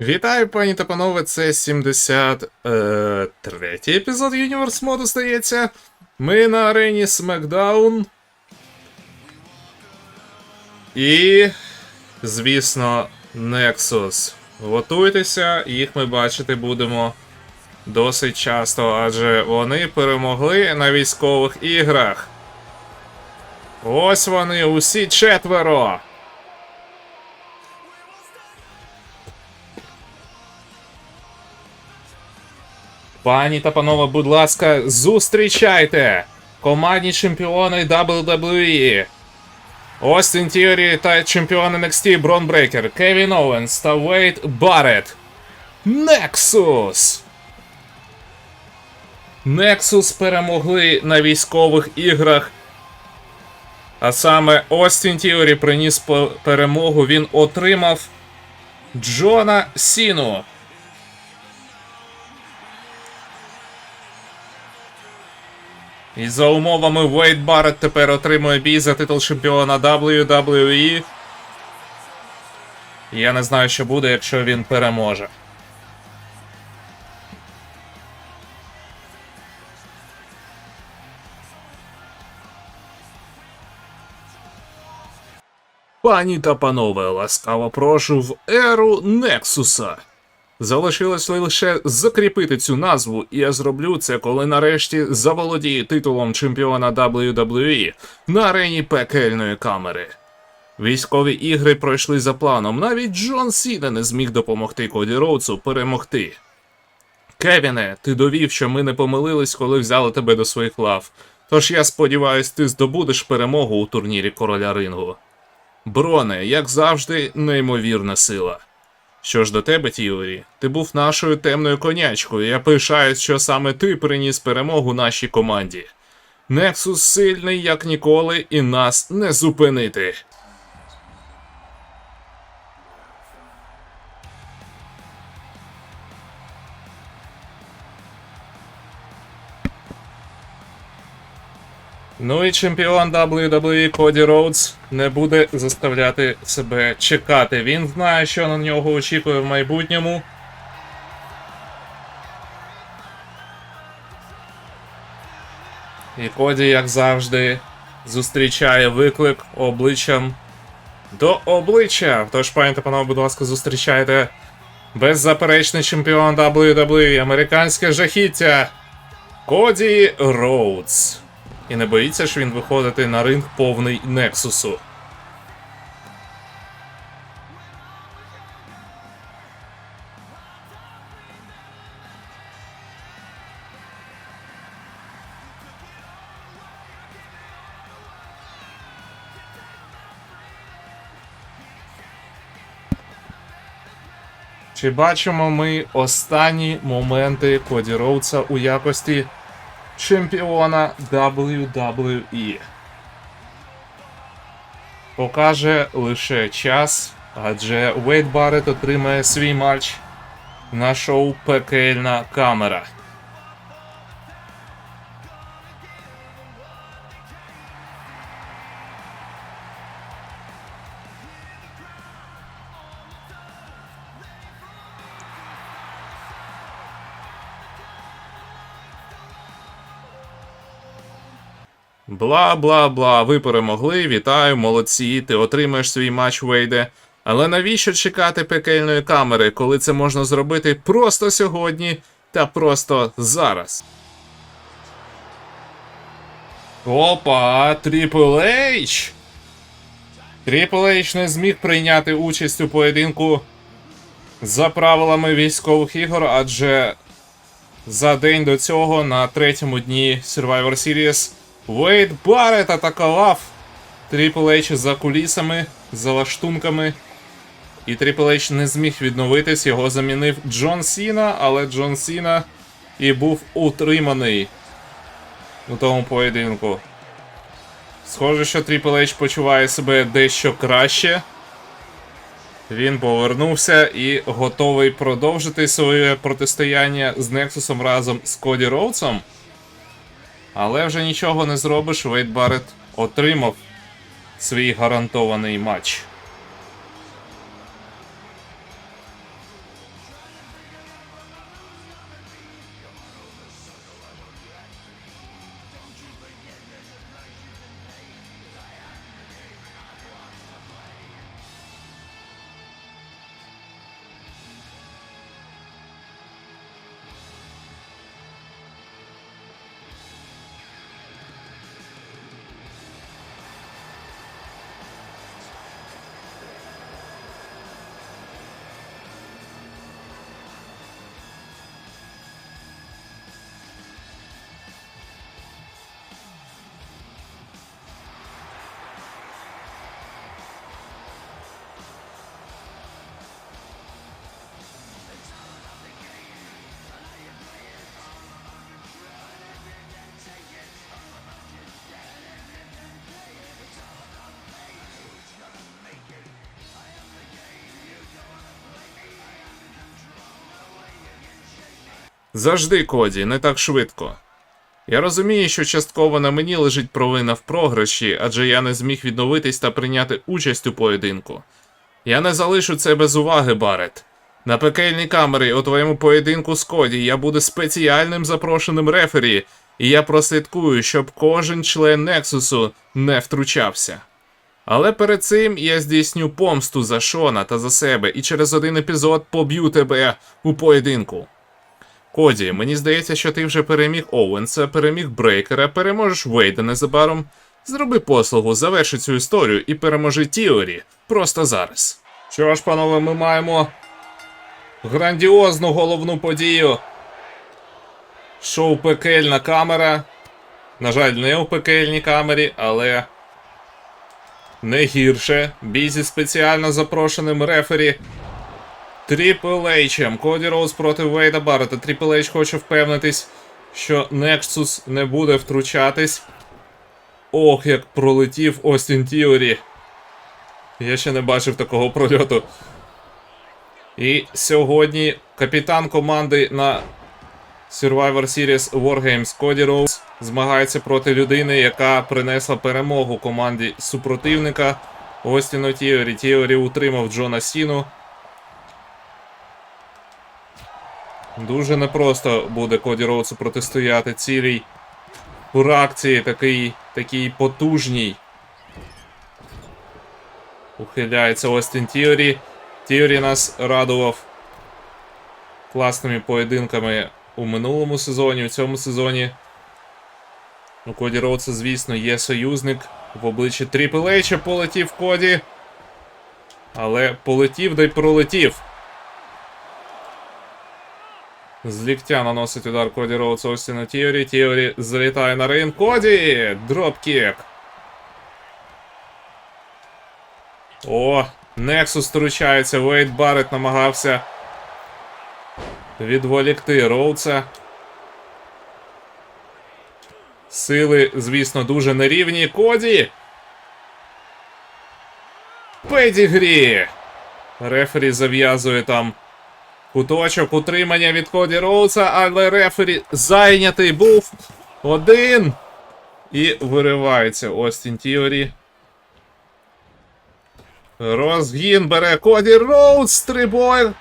Вітаю, пані та панове, це 73 епізод Universe моду стається. Ми на арені SmackDown. І, звісно, Nexus. Готуйтеся, їх ми бачити будемо досить часто, адже вони перемогли на військових іграх. Ось вони, усі четверо. Пані та панове, будь ласка, зустрічайте! Командні чемпіони WWE. Остін Тіорі та чемпіон NXT Брон Брейкер, Кевін Оуенс та Вейт Барретт. Nexus! Nexus перемогли на військових іграх. А саме Остін Тіорі приніс перемогу. Він отримав Джона Сіну. І за умовами Вейд Барретт тепер отримує бій за титул чемпіона WWE. Я не знаю, що буде, якщо він переможе. Пані та панове, ласкаво прошу в еру Нексуса. Залишилось лише закріпити цю назву, і я зроблю це, коли нарешті заволодію титулом чемпіона WWE на арені пекельної камери. Військові ігри пройшли за планом, навіть Джон Сіна не зміг допомогти Коді Роудсу перемогти. Кевіне, ти довів, що ми не помилились, коли взяли тебе до своїх лав. Тож я сподіваюсь, ти здобудеш перемогу у турнірі короля рингу. Броне, як завжди, неймовірна сила. Що ж до тебе, Тілорі, ти був нашою темною конячкою. Я пишаюсь, що саме ти приніс перемогу нашій команді. Нексус сильний, як ніколи, і нас не зупинити. Ну і чемпіон WWE Коді Роудс не буде заставляти себе чекати. Він знає, що на нього очікує в майбутньому. І Коді, як завжди, зустрічає виклик обличчям до обличчя. Тож, пані та панове, будь ласка, зустрічайте беззаперечний чемпіон WWE, американське жахіття Коді Роудс. І не боїться ж він виходити на ринг повний Нексусу. Чи бачимо ми останні моменти Коді Роудса у якості чемпіона WWE. Покаже лише час, адже Вейт Барретт отримає свій матч на шоу Пекельна камера. Бла бла бла, ви перемогли, вітаю, молодці, ти отримаєш свій матч Вейде. Але навіщо чекати пекельної камери, коли це можна зробити просто сьогодні та просто зараз? Опа, Трипл Ейч! Трипл Ейч не зміг прийняти участь у поєдинку за правилами військових ігор, адже за день до цього на третьому дні Survivor Series Вейд Барретт атакував Трипл H за кулісами, за лаштунками. І Трипл H не зміг відновитись, його замінив Джон Сіна, але Джон Сіна і був утриманий у тому поєдинку. Схоже, що Трипл H почуває себе дещо краще. Він повернувся і готовий продовжити своє протистояння з Нексусом разом з Коді Роудсом. Але вже нічого не зробиш, Вейт Барретт отримав свій гарантований матч. Завжди, Коді, не так швидко. Я розумію, що частково на мені лежить провина в програші, адже я не зміг відновитись та прийняти участь у поєдинку. Я не залишу це без уваги, Барет. На пекельній камері у твоєму поєдинку з Коді я буду спеціальним запрошеним рефері, і я прослідкую, щоб кожен член Нексусу не втручався. Але перед цим я здійсню помсту за Шона та за себе і через один епізод поб'ю тебе у поєдинку. Коді, мені здається, що ти вже переміг Оуенса, переміг Брейкера, переможеш Вейда незабаром. Зроби послугу, заверши цю історію і переможи Тіорі просто зараз. Що ж, панове, ми маємо грандіозну головну подію. Шоу пекельна камера. На жаль, не у пекельній камері, але не гірше. Бій зі спеціально запрошеним рефері Тріпл Ейчем. Коді Роуз проти Вейда Баррета. Тріпл Ейч хоче впевнитись, що Нексус не буде втручатись. Ох, як пролетів Остін Тіорі. Я ще не бачив такого прольоту. І сьогодні капітан команди на Survivor Series Wargames Коді Роуз змагається проти людини, яка принесла перемогу команді супротивника Остіну Тіорі. Тіорі утримав Джона Сіну. Дуже непросто буде Коді Роуцу протистояти цілій фракції, такий, такій потужній. Ухиляється Остін Тіорі. Тіорі нас радував класними поєдинками у минулому сезоні, у цьому сезоні. У Коді Роуца, звісно, є союзник. В обличчі Тріпл Ейча полетів Коді. Але полетів да й пролетів. З ліктя наносить удар Коді Роудс Остіну Тіорі. Тіорі залітає на ринг. Коді! Дропкік. О, Нексус втручається. Вейд Барретт намагався відволікти Роудса. Сили, звісно, дуже нерівні. Коді! Педігрі! Рефері зав'язує там Куточок утримання від Коді Роуса, але рефері зайнятий був один. І виривається Остін Тіорі. Розгін бере Коді Роуз, стрибок.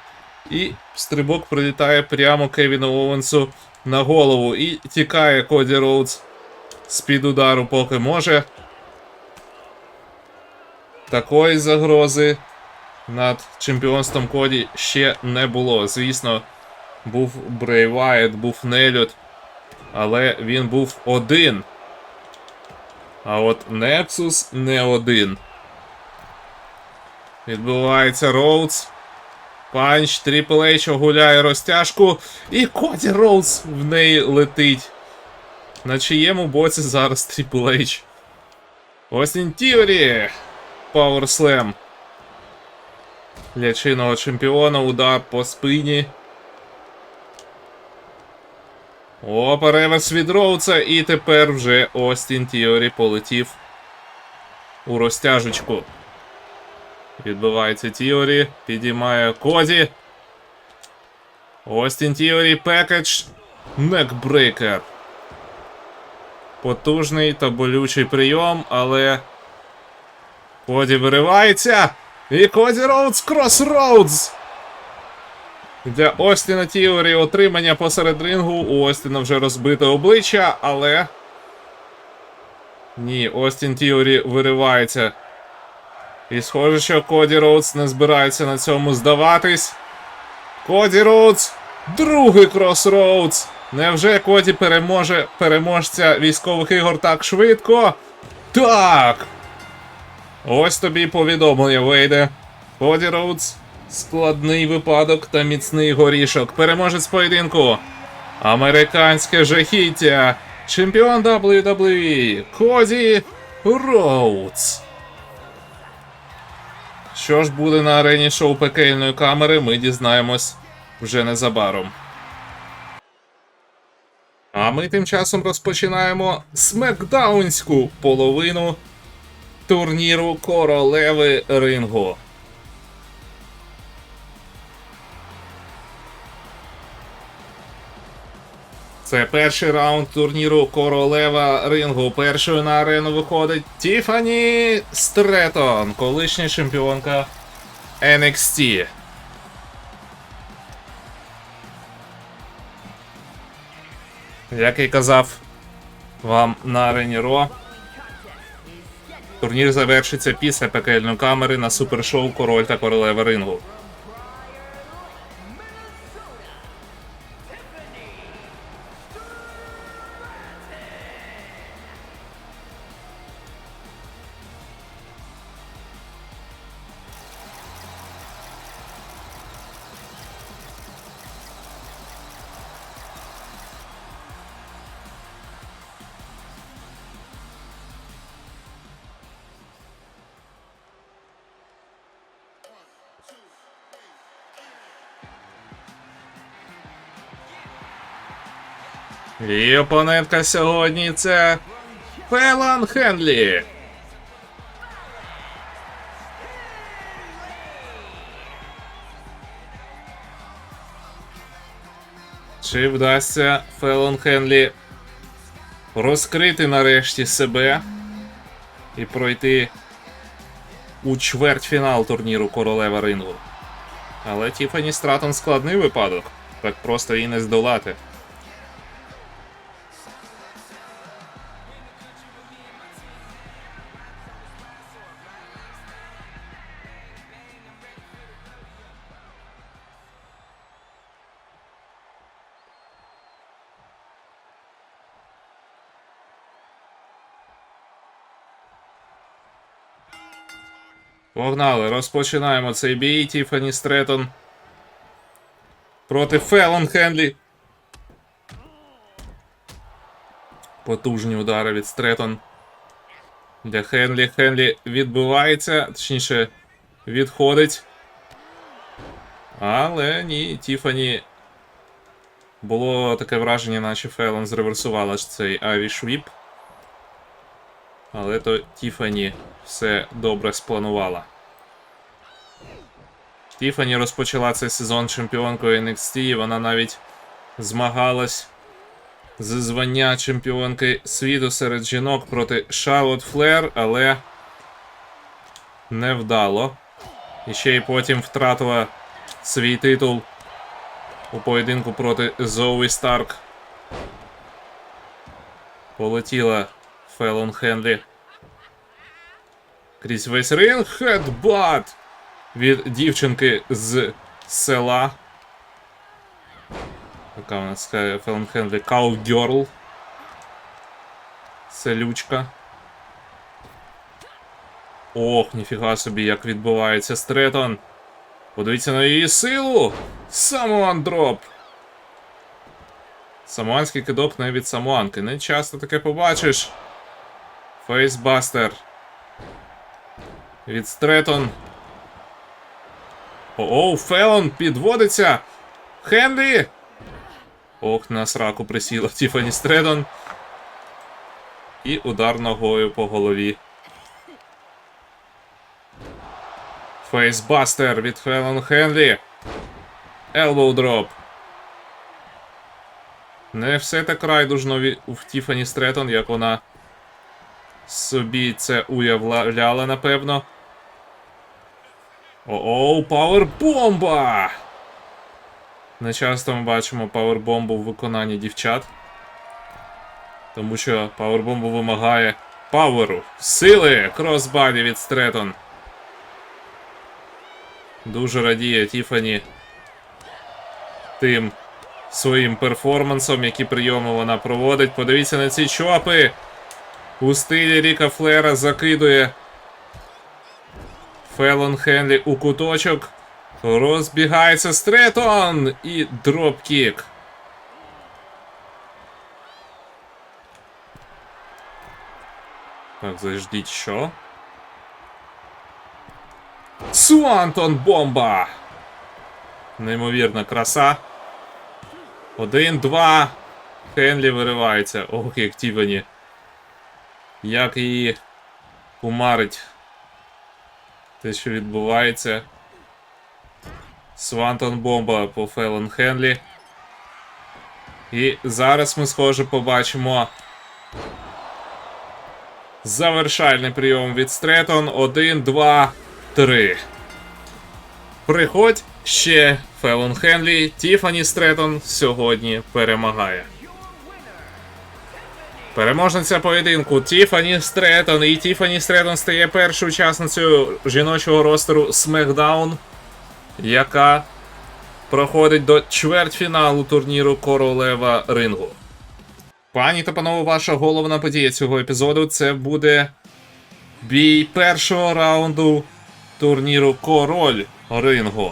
І стрибок прилітає прямо Кевіну Оуенсу на голову. І тікає Коді Роуз з-під удару, поки може. Такої загрози над чемпіонством Коді ще не було. Звісно, був Брей Вайт, був Нелют, але він був один. А от Нексус не один. Відбувається Роудс. Панч Тріпл Ейч огуляє розтяжку. І Коді Роудс в неї летить. На чиєму боці зараз Тріпл Ейч? Остін Тіорі. Slam для чинного чемпіона. Удар по спині. О, переверс від Роуца. І тепер вже Остін Тіорі полетів у розтяжечку. Відбивається Тіорі. Підіймає Коді. Остін Тіорі пекедж. Некбрейкер. Потужний та болючий прийом, але. Коді виривається. І Коді Роудс Кросроудс. Для Остіна Тіорі отримання посеред рингу. У Остіна вже розбите обличчя, але. Ні, Остін Тіорі виривається. І схоже, що Коді Роудс не збирається на цьому здаватись. Коді Роудс. Другий Кросроудс. Невже Коді переможе переможця військових ігор так швидко? Так! Ось тобі повідомлення вийде. Коді Роудс. Складний випадок та міцний горішок. Переможець поєдинку. Американське жахіття. Чемпіон WWE. Коді Роудс. Що ж буде на арені шоу пекельної камери, ми дізнаємось вже незабаром. А ми тим часом розпочинаємо смекдаунську половину турніру королеви рингу. Це перший раунд турніру Королева Рингу. Першою на арену виходить Тіфані Стретон, колишня чемпіонка NXT. Як і казав вам на арені Ро, турнір завершиться після пекельної камери на супершоу Король та Королева Рингу. Опонентка сьогодні це Фелан Хенлі. Чи вдасться Фелон Хенлі розкрити нарешті себе і пройти у чвертьфінал турніру Королева Рингу? Але Тіфані Стратон складний випадок. Так просто її не здолати. Погнали, розпочинаємо цей бій. Тіфані Стретон проти Фелон Хенлі. Потужні удари від Стретон. Для Хенлі. Хенлі відбивається, точніше, відходить. Але ні, Тіфані. Було таке враження, наче Фелон зреверсувала цей авішвіп. Але то Тіфані все добре спланувала. Тіфані розпочала цей сезон чемпіонкою NXT, і вона навіть змагалась за звання чемпіонки світу серед жінок проти Шарлот Флер, але невдало. І ще й потім втратила свій титул у поєдинку проти Зоуі Старк. Полетіла Фелон Хенлі. Крізь весь ринг хедбат від дівчинки з села. Така у нас Фелон Хенлі Cowgirl. Селючка. Ох, ніфіга собі, як відбувається Стретон. Подивіться на її силу! Самуан дроп! Самуанський кидок не від самуанки. Не часто таке побачиш. Фейсбастер. Від Стретон. Оу, Фелон підводиться. Хенрі! Ох, на сраку присіла Тіфані Стредон. І удар ногою по голові. Фейсбастер від Фелон Хенрі. Елбоу дроп. Не все так райдужно в Тіфані Стретон, як вона собі це уявляла, напевно. Оу, пауербомба! Не часто ми бачимо пауербомбу в виконанні дівчат. Тому що пауербомбу вимагає пауеру, сили кросбаді від Стретон. Дуже радіє Тіфані тим своїм перформансом, які прийоми вона проводить. Подивіться на ці чопи. У стилі Ріка Флера закидує Фелон Хенлі у куточок. Розбігається Стретон і дропкік. Так, заждіть, що? Суантон бомба! Неймовірна краса. Один, два. Хенлі виривається. Ох, як Тівані. Як її кумарить те, що відбувається. Свантон бомба по Фелон Хенлі. І зараз ми, схоже, побачимо завершальний прийом від Стретон. Один, два, три. Приходь ще Фелон Хенлі. Тіфані Стретон сьогодні перемагає. Переможниця поєдинку Тіфані Стретон. І Тіфані Стретон стає першою учасницею жіночого ростеру SmackDown, яка проходить до чвертьфіналу турніру Королева Рингу. Пані та панове, ваша головна подія цього епізоду це буде бій першого раунду турніру Король Рингу.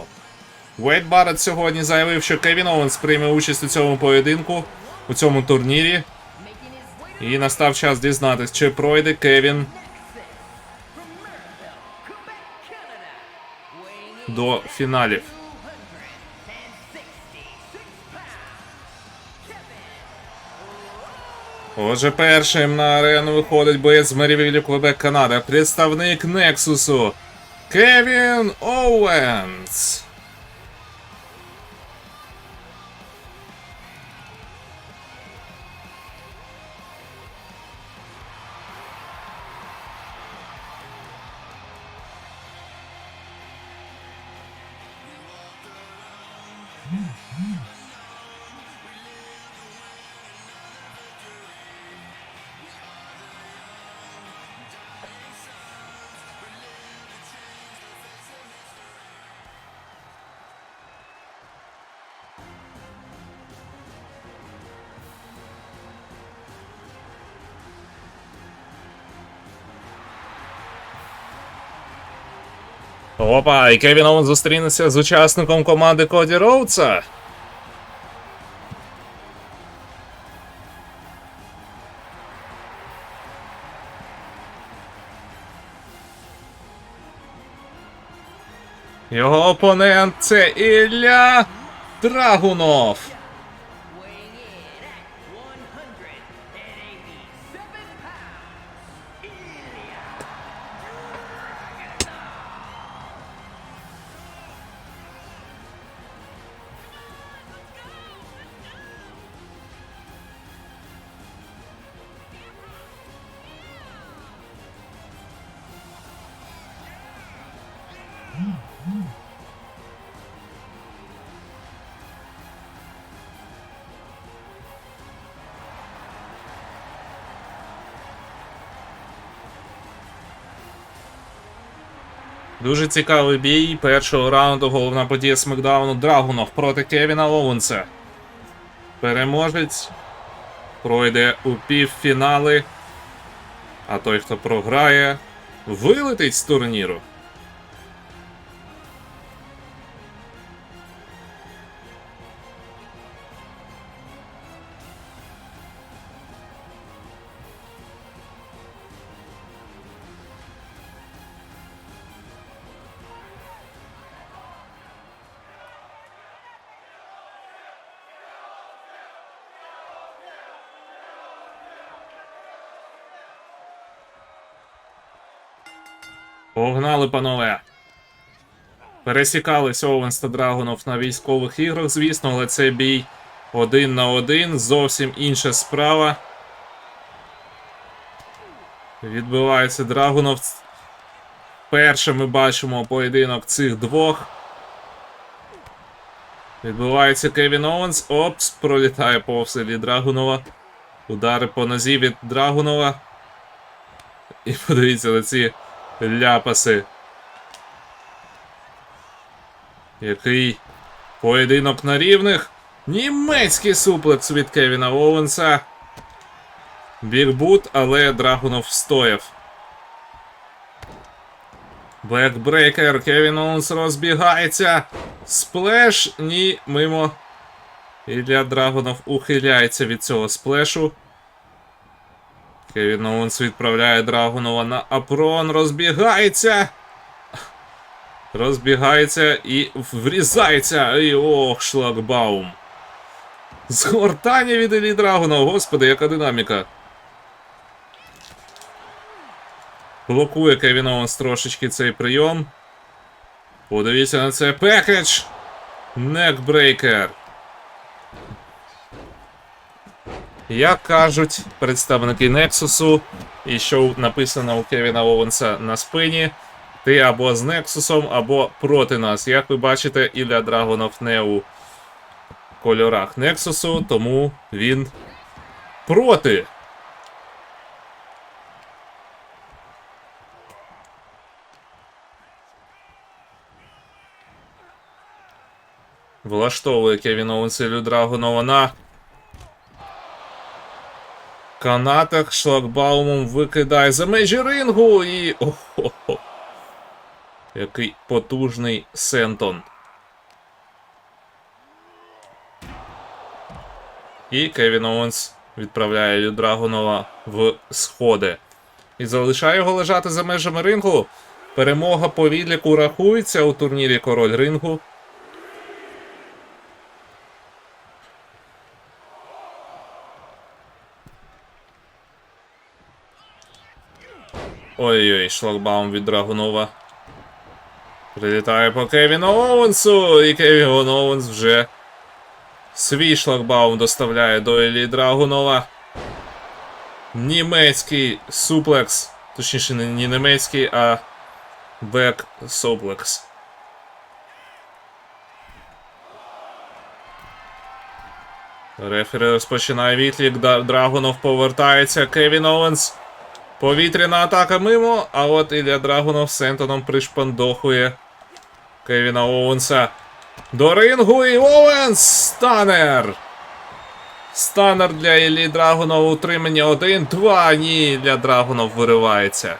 Вейт Барретт сьогодні заявив, що Кевін Оуенс прийме участь у цьому поєдинку, у цьому турнірі. І настав час дізнатись, чи пройде Кевін до фіналів. Отже, першим на арену виходить боєць з Мерівілі Квебек, Канада, представник Нексусу Кевін Оуенс. Опа, і Кевін Оуенс зустрінеться з учасником команди Коді Роудса. Його опонент це Ілля Драгунов. Дуже цікавий бій першого раунду. Головна подія Смакдауну Драгунов проти Кевіна Оуенса. Переможець пройде у півфінали. А той, хто програє, вилетить з турніру. Погнали, панове. Пересікались Оуенс та Драгунов на військових іграх, звісно, але це бій один на один. Зовсім інша справа. Відбивається Драгунов. Перше ми бачимо поєдинок цих двох. Відбувається Кевін Оуенс. Опс, пролітає повз Іллі Драгунова. Удари по нозі від Драгунова. І подивіться на ці ляпаси. Який поєдинок на рівних. Німецький суплекс від Кевіна Оуенса. Бігбут, але Драгунов встояв. Бекбрейкер. Кевін Оуенс розбігається. Сплеш. Ні, мимо. Ілля Драгунов ухиляється від цього сплешу. Кевін Оуенс відправляє Драгунова на Апрон. Розбігається. Розбігається і врізається. І ох, шлагбаум. Згортання від Іллі Драгунова. Господи, яка динаміка. Блокує Кевін Оуенс трошечки цей прийом. Подивіться на це пекедж. Некбрейкер. Як кажуть представники Нексусу, і що написано у Кевіна Оуенса на спині, ти або з Нексусом, або проти нас. Як ви бачите, Ілля Драгонов не у кольорах Нексусу, тому він проти. Влаштовує Кевін Оуенс Іллю Драгонова на канатах шлагбаумом викидає за межі рингу і. Охо-хо. Який потужний Сентон. І Кевін Оуенс відправляє Іллю Драгонова в сходи. І залишає його лежати за межами рингу. Перемога по відліку рахується у турнірі Король рингу. Ой-ой, шлагбаум від Драгунова. Прилітає по Кевіну Оуенсу, і Кевін Оуенс вже свій шлагбаум доставляє до Елі Драгунова. Німецький суплекс. Точніше, не німецький, а бек суплекс. Рефері розпочинає відлік. Драгунов повертається. Кевін Оуенс. Повітряна атака мимо, а от Ілля Драгунов з Сентоном пришпандохує Кевіна Оуенса. До рингу і Оуенс! Станер! Станер для Іллі Драгунова утримання 1-2. Ні, Ілля Драгунов виривається.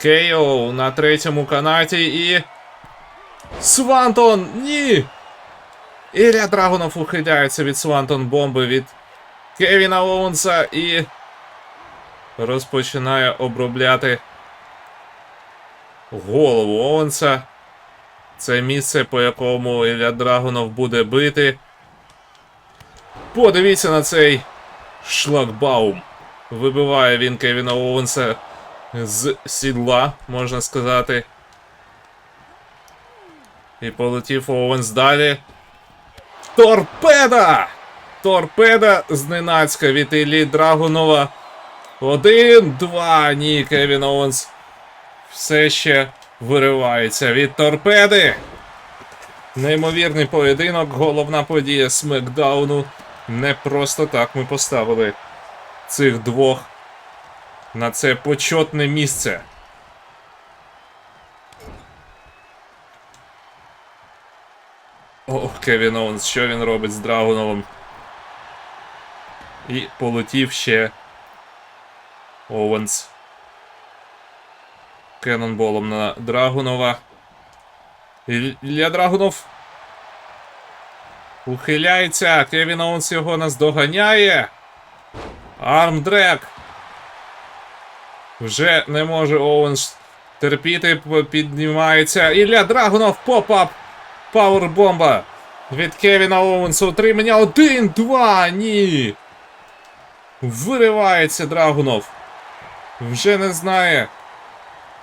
Кейо на третьому канаті і. Свантон! Ні! Ілля Драгунов ухиляється від Свантон бомби від Кевіна Оуенса і розпочинає обробляти голову Оуенса. Це місце, по якому Ілля Драгунов буде бити. Подивіться на цей шлагбаум. Вибиває він Кевіна Оуенса з сідла, можна сказати. І полетів Оуенс далі. Торпеда! Торпеда зненацька від Іллі Драгунова. Один, два. Ні, Кевін Оуенс все ще виривається від торпеди. Неймовірний поєдинок, головна подія Смекдауну. Не просто так ми поставили цих двох на це почетне місце. Ох, Кевін Оуенс, що він робить з Драгуновим? І полетів ще Оуенс. Кеннонболом на Драгунова. Ілля Драгунов ухиляється. Кевін Оуенс його наздоганяє. Армдрек. Вже не може Оуенс терпіти, піднімається. Ілля Драгунов поп-ап. Пауербомба. Від Кевіна Оуенса утримання. Один, два, ні. Виривається Драгунов. Вже не знає.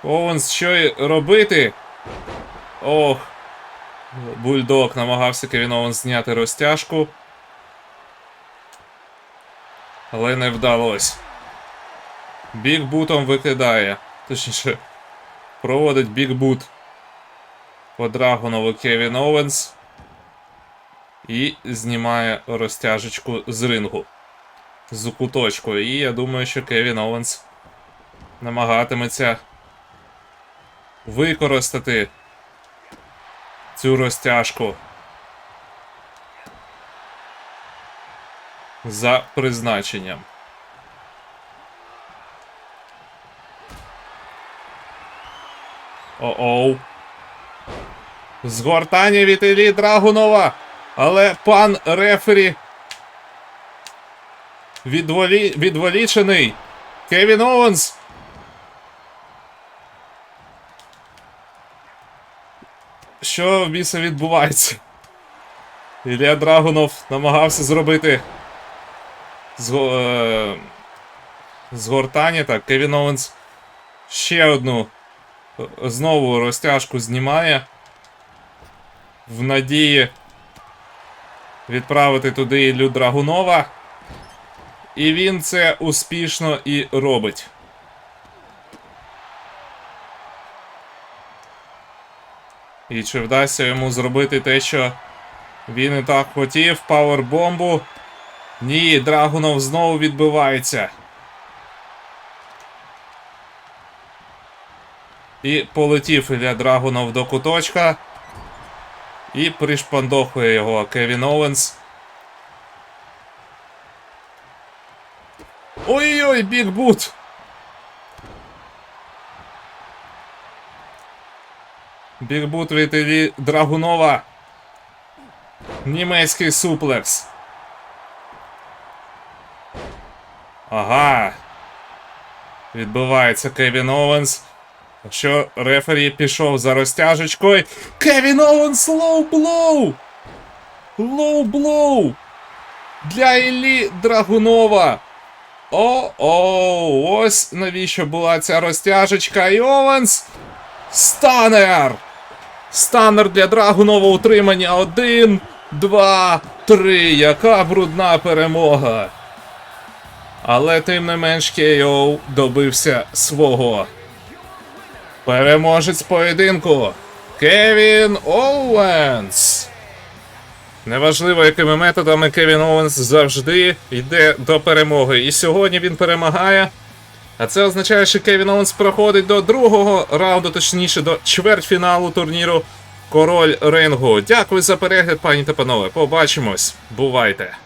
Оуенс, що робити. Ох. Бульдог намагався Кевін Оуенс зняти розтяжку. Але не вдалося. Бікбутом викидає. Точніше, проводить бікбут по Драгонову Кевін Оуенс. І знімає розтяжечку з рингу. З куточку. І я думаю, що Кевін Оуенс намагатиметься використати цю розтяжку за призначенням. О-оу. Згортання від Драгунова. Але пан рефері відволі... відволічений. Кевін Оуенс. Що в біса відбувається? Ілля Драгунов намагався зробити зго... е... згортання. Так, Кевін Оуенс ще одну е, знову розтяжку знімає. В надії відправити туди Іллю Драгунова. І він це успішно і робить. І чи вдасться йому зробити те, що він і так хотів, пауербомбу. Ні, Драгунов знову відбивається. І полетів Ілля Драгунов до куточка. І пришпандохує його Кевін Оуенс. Ой-ой-ой, бігбут! Бігбут від Драгунова. Німецький суплекс. Ага. Відбувається Кевін Оуенс. Що рефері пішов за розтяжечкою. Кевін Оуенс лоу блоу! Лоу блоу! Для Іллі Драгунова. О-о, ось навіщо була ця розтяжечка. І Оуенс. Станер! Станер для Драгунова утримання. Один, два, три. Яка брудна перемога. Але тим не менш Кейоу добився свого. Переможець поєдинку. Кевін Оуенс. Неважливо, якими методами Кевін Оуенс завжди йде до перемоги. І сьогодні він перемагає. А це означає, що Кевін Оуенс проходить до другого раунду, точніше до чвертьфіналу турніру Король Рингу. Дякую за перегляд, пані та панове. Побачимось. Бувайте!